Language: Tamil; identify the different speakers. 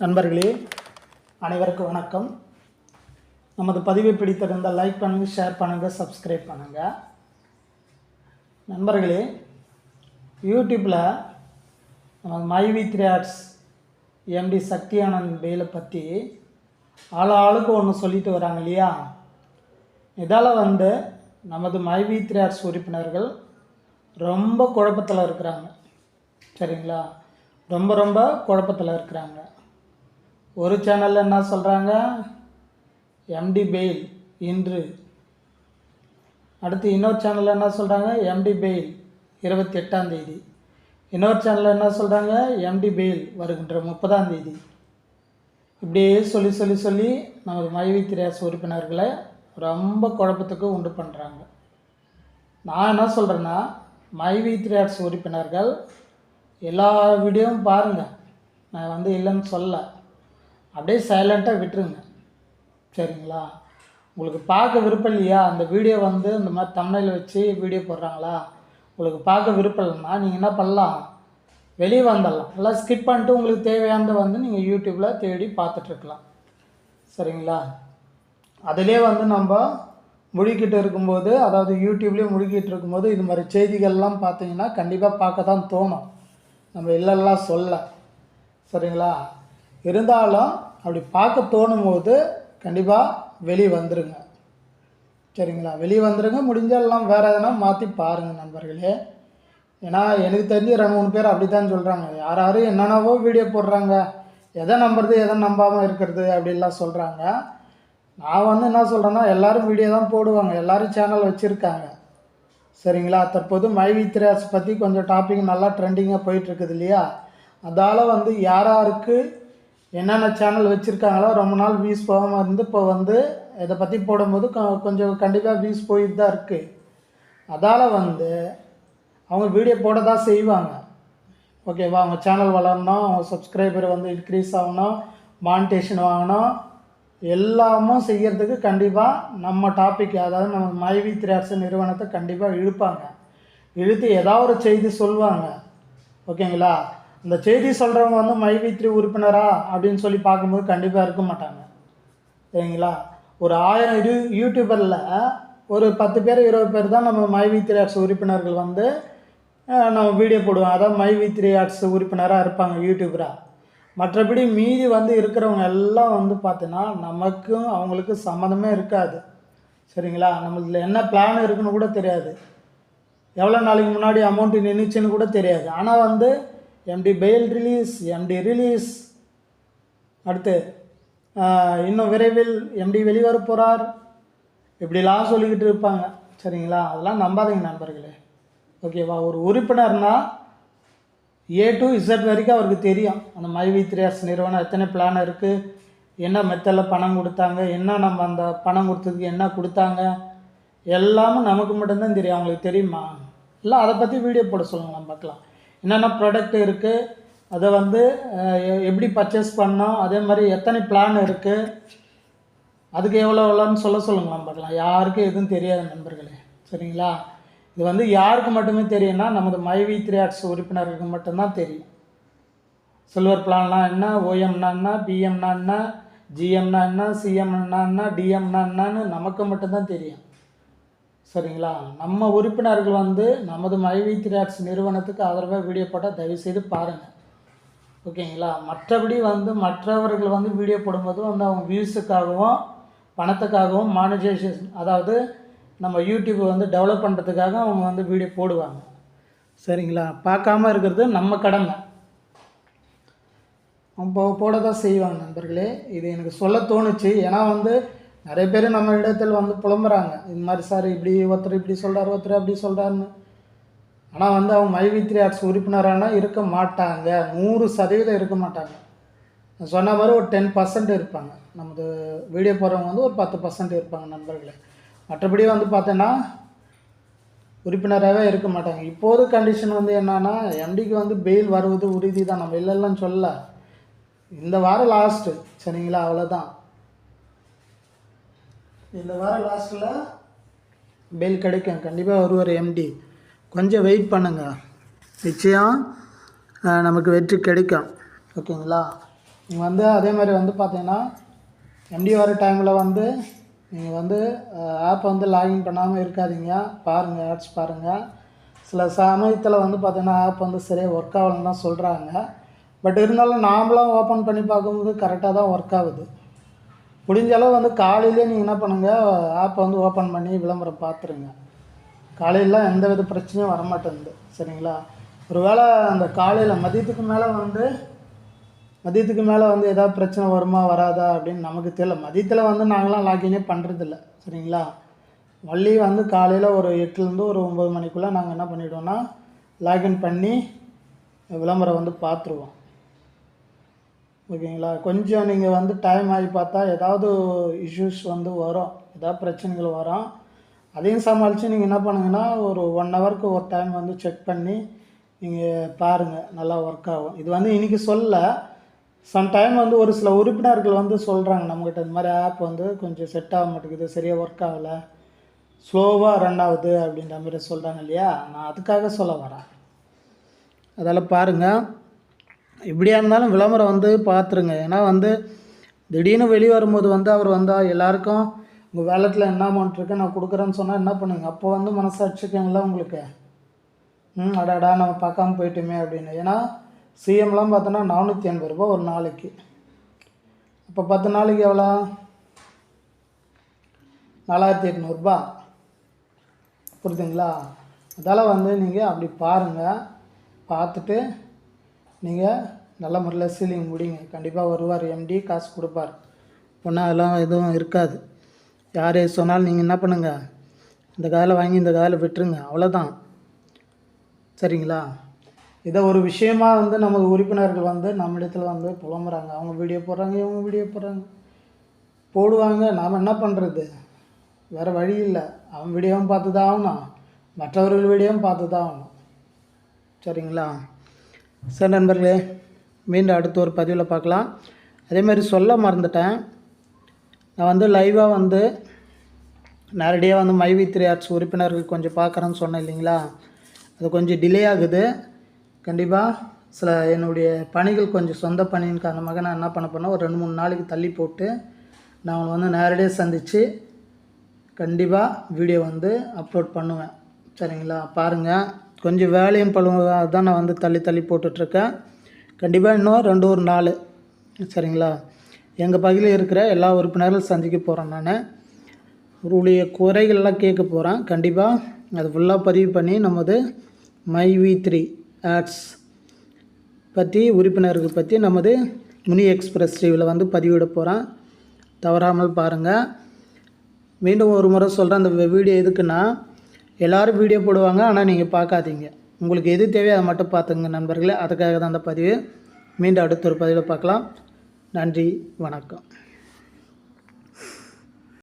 Speaker 1: நண்பர்களே அனைவருக்கும் வணக்கம். நமது பதிவை பிடித்திருந்தால் லைக் பண்ணுங்கள் ஷேர் பண்ணுங்கள் சப்ஸ்கிரைப் பண்ணுங்கள் நண்பர்களே யூடியூப்பில் நம்ம MyV three arts MD Sakthiyanand பேலை பற்றி ஆள் ஆளுக்கு ஒன்று சொல்லிட்டு வராங்க இல்லையா? இதால் வந்து நமது மைவி த்ரீ ஆர்ட்ஸ் உறுப்பினர்கள் ரொம்ப குழப்பத்தில் இருக்கிறாங்க. சரிங்களா? ரொம்ப ரொம்ப குழப்பத்தில் இருக்கிறாங்க. ஒரு சேனலில் என்ன சொல்கிறாங்க எம்டி பெயில் இன்று. அடுத்து இன்னொரு சேனலில் என்ன சொல்கிறாங்க எம்டி பெயில் இருபத்தி எட்டாம் தேதி. இன்னொரு சேனலில் என்ன சொல்கிறாங்க எம்டி பெயில் வருகின்ற முப்பதாம் தேதி. இப்படியே சொல்லி சொல்லி சொல்லி நமது மைவி திரையாஸ் உறுப்பினர்களை ரொம்ப குழப்பத்துக்கு உண்டு பண்ணுறாங்க நான் என்ன சொல்கிறேன்னா மைவி திரையாட்ஸ் உறுப்பினர்கள் எல்லா வீடியோவும் பாருங்கள் நான் வந்து இல்லைன்னு சொல்லலை. அப்படியே சைலண்ட்டாக விட்டுருங்க. சரிங்களா? உங்களுக்கு பார்க்க விருப்பம் இல்லையா? அந்த வீடியோ வந்து இந்த மாதிரி தமிழில் வச்சு வீடியோ போடுறாங்களா? உங்களுக்கு பார்க்க விருப்பம் இல்லைன்னா நீங்கள் என்ன பண்ணலாம்? வெளியே வந்துடலாம். எல்லாம் ஸ்கிப் பண்ணிட்டு உங்களுக்கு தேவையானதை வந்து நீங்கள் யூடியூப்பில் தேடி பார்த்துட்ருக்கலாம் சரிங்களா? அதிலே வந்து நம்ம முழுக்கிட்டு இருக்கும்போது அதாவது யூடியூப்லேயே முழுக்கிட்டு இருக்கும்போது இது மாதிரி செய்திகள்லாம் பார்த்தீங்கன்னா கண்டிப்பாக பார்க்க தான் தோணும். நம்ம இல்லைல்லாம் சொல்ல. சரிங்களா? இருந்தாலும் அப்படி பார்க்க தோணும் போது கண்டிப்பாக வெளியே வந்துடுங்க சரிங்களா? வெளியே வந்துடுங்க முடிஞ்செல்லாம் வேறு எதனா மாற்றி பாருங்கள் நண்பர்களே. ஏன்னா எனக்கு தெரிஞ்சு ரெண்டு மூணு பேர் அப்படி தான் சொல்கிறாங்க யார் யாரும் என்னென்னவோ வீடியோ போடுறாங்க. எதை நம்புறது எதை நம்பாமல் இருக்கிறது அப்படின்லாம் சொல்கிறாங்க நான் வந்து என்ன சொல்கிறேன்னா எல்லாரும் வீடியோ தான் போடுவாங்க. எல்லோரும் சேனல் வச்சுருக்காங்க. சரிங்களா? தற்போது மைவி திராஸ் பற்றி கொஞ்சம் டாபிக் நல்லா ட்ரெண்டிங்காக போயிட்டுருக்குது இல்லையா? அதால் வந்து யார் யாருக்கு என்னென்ன சேனல் வச்சுருக்காங்களோ ரொம்ப நாள் வியூஸ் போகாமல் இருந்து இப்போ வந்து இதை பற்றி போடும்போது கொஞ்சம் கண்டிப்பாக வியூஸ் போயிட்டு தான் இருக்குது அதால் வந்து அவங்க வீடியோ போட தான் செய்வாங்க ஓகேவா அவங்க சேனல் வளரணும் அவங்க சப்ஸ்கிரைபர் வந்து இன்க்ரீஸ் ஆகணும் மானிட்டேஷன் வாங்கணும் எல்லாமும் செய்கிறதுக்கு கண்டிப்பாக நம்ம டாபிக் அதாவது நம்ம மைவி திராட்சை நிறுவனத்தை கண்டிப்பாக இழுப்பாங்க. இழுத்து ஏதாவது ஒரு செய்தி சொல்லுவாங்க ஓகேங்களா இந்த செய்தி சொல்கிறவங்க வந்து மைவி த்ரீ உறுப்பினரா அப்படின்னு சொல்லி பார்க்கும்போது கண்டிப்பாக இருக்க மாட்டாங்க. சரிங்களா? ஒரு ஆயிரம் யூ யூடியூபரில் ஒரு பத்து பேர் இருபது பேர் தான் நம்ம மைவி த்ரீ ஆர்ட்ஸ் உறுப்பினர்கள் வந்து நம்ம வீடியோ போடுவோம். அதான் மைவி த்ரீ ஆர்ட்ஸ் உறுப்பினராக இருப்பாங்க யூடியூபராக மற்றபடி மீதி வந்து இருக்கிறவங்க எல்லாம் வந்து பார்த்தீங்கன்னா நமக்கும் அவங்களுக்கு சம்மந்தமே இருக்காது. சரிங்களா? நம்மளுக்கு என்ன பிளான் இருக்குன்னு கூட தெரியாது. எவ்வளோ நாளைக்கு முன்னாடி அமௌண்ட்டு நின்றுச்சுன்னு கூட தெரியாது. ஆனால் வந்து MD bail release MD release அடுத்து இன்னும் விரைவில் எம்டி வெளிவர போகிறார் இப்படிலாம் சொல்லிக்கிட்டு இருப்பாங்க. சரிங்களா? அதெல்லாம் நம்பாதீங்க நண்பர்களே. ஓகேவா? ஒரு உறுப்பினர்னால் ஏ டு இசட் வரைக்கும் அவருக்கு தெரியும். அந்த மைவி த்ரீஆர்ஸ் நிறுவனம் எத்தனை பிளான் இருக்குது என்ன மெத்தடில் பணம் கொடுத்தாங்க? என்ன நம்ம அந்த பணம் கொடுத்ததுக்கு என்ன கொடுத்தாங்க? எல்லாமும் நமக்கு மட்டும்தான் தெரியும். அவங்களுக்கு தெரியுமா? இல்லை அதை பற்றி வீடியோ போட சொல்லுங்க நம்ம பார்க்கலாம். என்னென்ன ப்ராடக்ட் இருக்குது அதை வந்து எப்படி பர்ச்சேஸ் பண்ணோம் அதே மாதிரி எத்தனை பிளான் இருக்குது அதுக்கு எவ்வளோ எவ்வளோன்னு சொல்ல சொல்லுங்களேன் பார்க்கலாம். யாருக்கும் எதுவும் தெரியாது நண்பர்களே. சரிங்களா? இது வந்து யாருக்கு மட்டுமே தெரியும்னா நமது மைவி த்ரீ ஆர்ட்ஸ் உறுப்பினர்களுக்கு மட்டும்தான் தெரியும். சில்வர் பிளான்னா என்ன ஓஎம்னா என்ன பிஎம்னா என்ன ஜிஎம்னா என்ன சிஎம்னா என்ன டிஎம்னா என்னன்னு நமக்கு மட்டும்தான் தெரியும். சரிங்களா? நம்ம உறுப்பினர்கள் வந்து நமது மைவி த்ரீ நிறுவனத்துக்கு ஆதரவாக வீடியோ போட்டால் தயவுசெய்து பாருங்கள் ஓகேங்களா? மற்றபடி வந்து மற்றவர்கள் வந்து வீடியோ போடும்போது வந்து அவங்க வியூஸுக்காகவும் பணத்துக்காகவும் மானிட்டைசேஷன் அதாவது நம்ம யூடியூப் வந்து டெவலப் பண்ணுறதுக்காக அவங்க வந்து வீடியோ போடுவாங்க. சரிங்களா? பார்க்காம இருக்கிறது நம்ம கடமை. அவங்க போட தான் செய்வாங்க நண்பர்களே. இது எனக்கு சொல்ல தோணுச்சு. ஏன்னா வந்து நிறைய பேர் நம்ம இடத்தில் வந்து புலம்புறாங்க. இது மாதிரி சார் இப்படி ஒருத்தர் இப்படி சொல்கிறார் ஒருத்தர் அப்படி சொல்கிறாருன்னு ஆனால் வந்து அவங்க மைவித்ரி ஆர்ட்ஸ் உறுப்பினரானா இருக்க மாட்டாங்க. நூறு சதவீதம் இருக்க மாட்டாங்க. நான் சொன்ன மாதிரி ஒரு டென் பர்சன்ட் இருப்பாங்க. நமது வீடியோ போகிறவங்க வந்து ஒரு பத்து பர்சன்ட் இருப்பாங்க நண்பர்களே. மற்றபடி வந்து பார்த்தோன்னா உறுப்பினராகவே இருக்க மாட்டாங்க. இப்போது கண்டிஷன் வந்து என்னென்னா எம்டிக்கு வந்து பெயில் வருவது உறுதி தான். நம்ம இல்லைன்னு சொல்ல இந்த வாரம் லாஸ்ட்டு சரிங்களா? அவ்வளோதான் இந்த வாரம் லாஸ்ட்டில் பெயில் கிடைக்கும். கண்டிப்பாக வருவார் எம்டி கொஞ்சம் வெயிட் பண்ணுங்கள் நிச்சயம் நமக்கு வெற்றி கிடைக்கும். ஓகேங்களா நீங்கள் வந்து அதே மாதிரி வந்து பார்த்தீங்கன்னா எம்டி வர டைமில் வந்து நீங்கள் வந்து ஆப்பை வந்து லாகின் பண்ணாமல் இருக்காதீங்க. பாருங்கள் ஆட்ஸ் பாருங்கள் சில சமயத்தில் வந்து பார்த்தீங்கன்னா ஆப் வந்து சரியாக ஒர்க் ஆகலன்னு தான் சொல்கிறாங்க பட் இருந்தாலும் நாமளாம் ஓப்பன் பண்ணி பார்க்கும்போது கரெக்டாக தான் ஒர்க் ஆகுது. முடிஞ்ச அளவு வந்து காலையிலே நீங்கள் என்ன பண்ணுங்கள் ஆப்பை வந்து ஓப்பன் பண்ணி விளம்பரம் பார்த்துருங்க காலையிலாம் எந்த வித பிரச்சனையும் வரமாட்டேங்குது சரிங்களா? ஒருவேளை அந்த காலையில் மதியத்துக்கு மேலே வந்து மதியத்துக்கு மேலே வந்து எதாவது பிரச்சனை வருமா வராதா அப்படின்னு நமக்கு தெரியல. மதியத்தில் வந்து நாங்களாம் லாகினே பண்ணுறதில்ல சரிங்களா? வள்ளி வந்து காலையில் ஒரு எட்டுலேருந்து ஒரு ஒம்பது மணிக்குள்ளே நாங்கள் என்ன பண்ணிவிடுவோன்னா லாகின் பண்ணி விளம்பரம் வந்து பார்த்துருவோம் ஓகேங்களா? கொஞ்சம் நீங்கள் வந்து டைம் ஆகி பார்த்தா ஏதாவது இஷ்யூஸ் வந்து வரும். ஏதாவது பிரச்சனைகள் வரும். அதையும் சமாளித்து நீங்கள் என்ன பண்ணுங்கன்னா ஒரு ஒன் ஹவருக்கு ஒரு டைம் வந்து செக் பண்ணி நீங்கள் பாருங்கள் நல்லா ஒர்க் ஆகும். இது வந்து இன்றைக்கி சொல்ல சம்டைம் வந்து ஒரு சில உறுப்பினர்கள் வந்து சொல்கிறாங்க நம்மக்கிட்ட இந்த மாதிரி ஆப் வந்து கொஞ்சம் செட் ஆக மாட்டேங்குது. சரியாக ஒர்க் ஆகலை. ஸ்லோவாக ரன் ஆகுது அப்படின்ற மாதிரி சொல்கிறாங்க இல்லையா? நான் அதுக்காக சொல்ல வரேன். அதெல்லாம் பாருங்கள் எப்படியா இருந்தாலும் விளம்பரம் வந்து பார்த்துருங்க. ஏன்னா வந்து திடீர்னு வெளியே வரும்போது வந்து அவர் வந்தால் எல்லாருக்கும் உங்கள் வேலத்தில் என்ன அமௌண்ட் இருக்குது நான் கொடுக்குறேன்னு சொன்னால் என்ன பண்ணுங்கள் அப்போ வந்து மனசாட்சிக்கங்களா உங்களுக்கு? ம் அடாடா நம்ம பார்க்காம போயிட்டோமே அப்படின்னு. ஏன்னா சிஎம்லாம் பார்த்தோன்னா நானூற்றி எண்பது ரூபா ஒரு நாளைக்கு. அப்போ பத்து நாளைக்கு எவ்வளோ? நாலாயிரத்தி எட்நூறுபா புரியுதுங்களா? அதால் வந்து நீங்கள் அப்படி பாருங்கள் பார்த்துட்டு நீங்கள் நல்ல முறையில் சீலிங் முடிங்க. கண்டிப்பாக வருவார். எம்டி காசு கொடுப்பார். ஒன்றா அதெல்லாம் எதுவும் இருக்காது. யார் சொன்னாலும் நீங்கள் என்ன பண்ணுங்கள் இந்த காதில் வாங்கி இந்த காதில் விட்டுருங்க. அவ்வளோதான் சரிங்களா? இதை ஒரு விஷயமா வந்து நமது உறுப்பினர்கள் வந்து நம்மிடத்தில் வந்து புலம்புறாங்க. அவங்க வீடியோ போடுறாங்க இவங்க வீடியோ போடுறாங்க. போடுவாங்க. நாம் என்ன பண்ணுறது வேறு வழி இல்லை. அவன் வீடியோவும் பார்த்து தான் ஆகணும். மற்றவர்கள் வீடியோவும் பார்த்து தான் ஆகணும். சரிங்களா? சார் நண்பர்களே மீண்டும் அடுத்த ஒரு பதிவில் பார்க்கலாம். அதே மாதிரி சொல்ல மறந்துட்டேன். நான் வந்து லைவாக வந்து நேரடியாக வந்து மைவி த்ரீ ஆர்ட்ஸ் உறுப்பினர்கள் கொஞ்சம் பார்க்குறேன்னு சொன்னேன் இல்லைங்களா? அது கொஞ்சம் டிலே ஆகுது. கண்டிப்பாக சில என்னுடைய பணிகள் கொஞ்சம் சொந்த பணியின் காரணமாக நான் என்ன பண்ண போறேன்னா ஒரு ரெண்டு மூணு நாளைக்கு தள்ளி போட்டு நான் அவங்களை வந்து நேரடியாக சந்தித்து கண்டிப்பாக வீடியோ வந்து அப்லோட் பண்ணுவேன். சரிங்களா? பாருங்கள் கொஞ்சம் வேலையும் பழுவாக தான் நான் வந்து தள்ளி தள்ளி போட்டுட்ருக்கேன். கண்டிப்பாக இன்னும் ரெண்டு ஒரு நாள். சரிங்களா? எங்கள் பகுதியில் இருக்கிற எல்லா உறுப்பினர்களும் சந்திக்க போகிறேன் நான். அவருடைய குறைகள்லாம் கேட்க போகிறேன் கண்டிப்பாக அது ஃபுல்லாக பதிவு பண்ணி நமது மை வி த்ரீ ஆட்ஸ் பற்றி உறுப்பினர்கள் பற்றி நமது முனி எக்ஸ்பிரஸ் டிவியில் வந்து பதிவிட போகிறேன் தவறாமல் பாருங்கள் மீண்டும் ஒரு முறை சொல்கிறேன் அந்த வீடியோ எதுக்குன்னா எல்லோரும் வீடியோ போடுவாங்க ஆனால் நீங்கள் பார்க்காதீங்க. உங்களுக்கு எது தேவையோ அதை மட்டும் பார்த்துங்க நண்பர்களே. அதுக்காக தான் அந்த பதிவு. மீண்டும் அடுத்த ஒரு பதிவில் பார்க்கலாம். நன்றி வணக்கம்.